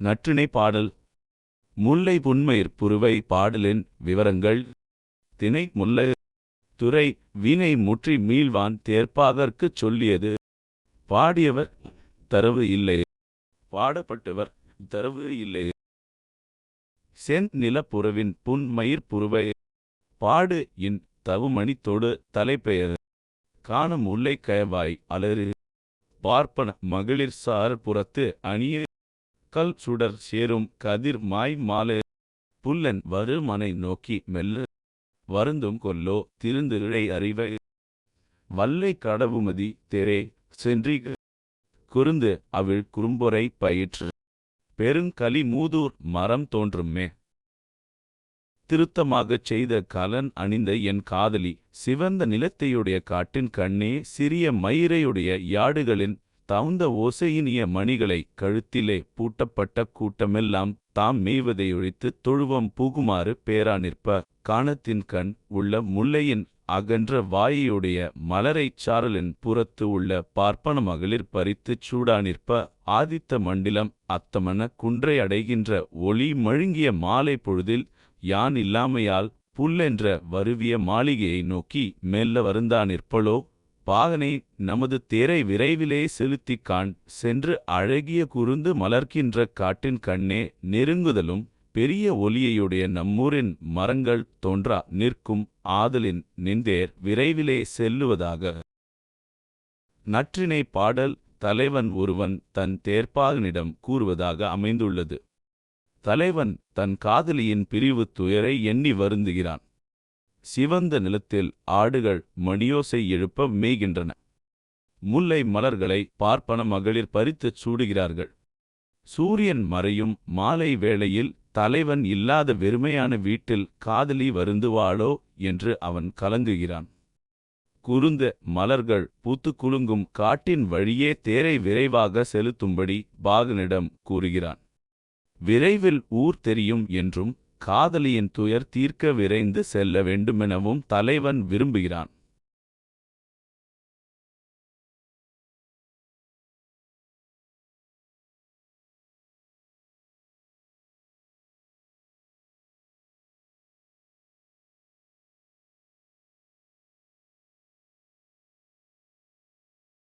நற்றிணை பாடல். முல்லை புன்மயிர் புருவை பாடலின் விவரங்கள். திணை முல்லை. துறை வீணை முற்றி மீள்வான் தேர்ப்பாதற்குச் சொல்லியது. பாடியவர் தரவு இல்லை. பாடப்பட்டவர் தரவு இல்லை. சென் நிலப்புறவின் புன்மயிர் புருவை. பாடு இன் தவுமணித்தொடு தலைப்பெயர். காண முல்லை கயவாய் அலறு. பார்ப்பன மகளிர் சார் புறத்து அணிய. கல் சுடர் சேரும் கதிர் மாய் மாலை. புல்லன் வருமனை நோக்கி மெல்ல. வருந்தும் கொல்லோ திருந்து இழை அறிவை. வல்லை கடவுமதி தெரே சென்றி குருந்து அவிழ் குறும்பொறை பயிற்று. பெருங்கலி மூதூர் மரம் தோன்றுமே திருத்தமாகச் செய்த கலன் அணிந்த என் காதலி சிவந்த நிலத்தையுடைய காட்டின் கண்ணே சிறிய மயிரையுடைய யாடுகளின் தவுந்த ஓசையினிய மணிகளை கழுத்திலே பூட்டப்பட்ட கூட்டமெல்லாம் தாம் மேய்வதையொழித்து தொழுவம் புகுமாறு பேரா நிற்ப. காணத்தின் கண் உள்ள முல்லையின் அகன்ற வாயையுடைய மலரைச் சாரலின் புறத்து உள்ள பார்ப்பன மகளிர் பறித்துச் சூடா நிற்ப. ஆதித்த மண்டிலம் அத்தமன குன்றை அடைகின்ற ஒளி மழுங்கிய மாலை பொழுதில் யான் இல்லாமையால் புல்லென்ற வருவிய மாளிகையை நோக்கி மெல்ல வருந்தா நிற்பளோ பாகனை நமது தேரை விரைவிலே செலுத்திக் காண் சென்று அழகிய குருந்து மலர்க்கின்ற காட்டின் கண்ணே நெருங்குதலும் பெரிய ஒலியையுடைய நம்மூரின் மரங்கள் தோன்றா நிற்கும் ஆதலின் நின்றேர் விரைவிலே செல்லுவதாக. நற்றினை பாடல் தலைவன் ஒருவன் தன் தேர்ப்பாகனிடம் கூறுவதாக அமைந்துள்ளது. தலைவன் தன் காதலியின் பிரிவு துயரை எண்ணி வருந்துகிறான். சிவந்த நிலத்தில் ஆடுகள் மணியோசை எழுப்ப மேய்கின்றன. முல்லை மலர்களை பார்ப்பன மகளிர் பறித்துச் சூடுகிறார்கள். சூரியன் மறையும் மாலை வேளையில் தலைவன் இல்லாத வெறுமையான வீட்டில் காதலி வருந்துவாளோ என்று அவன் கலங்குகிறான். குருந்த மலர்கள் பூத்து குலுங்கும் காட்டின் வழியே தேரை விரைவாக செலுத்தும்படி பாகனிடம் கூறுகிறான். விரைவில் ஊர் தெரியும் என்றும் காதலியின் துயர் தீர்க்க விரைந்து செல்ல வேண்டுமெனவும் தலைவன் விரும்புகிறான்.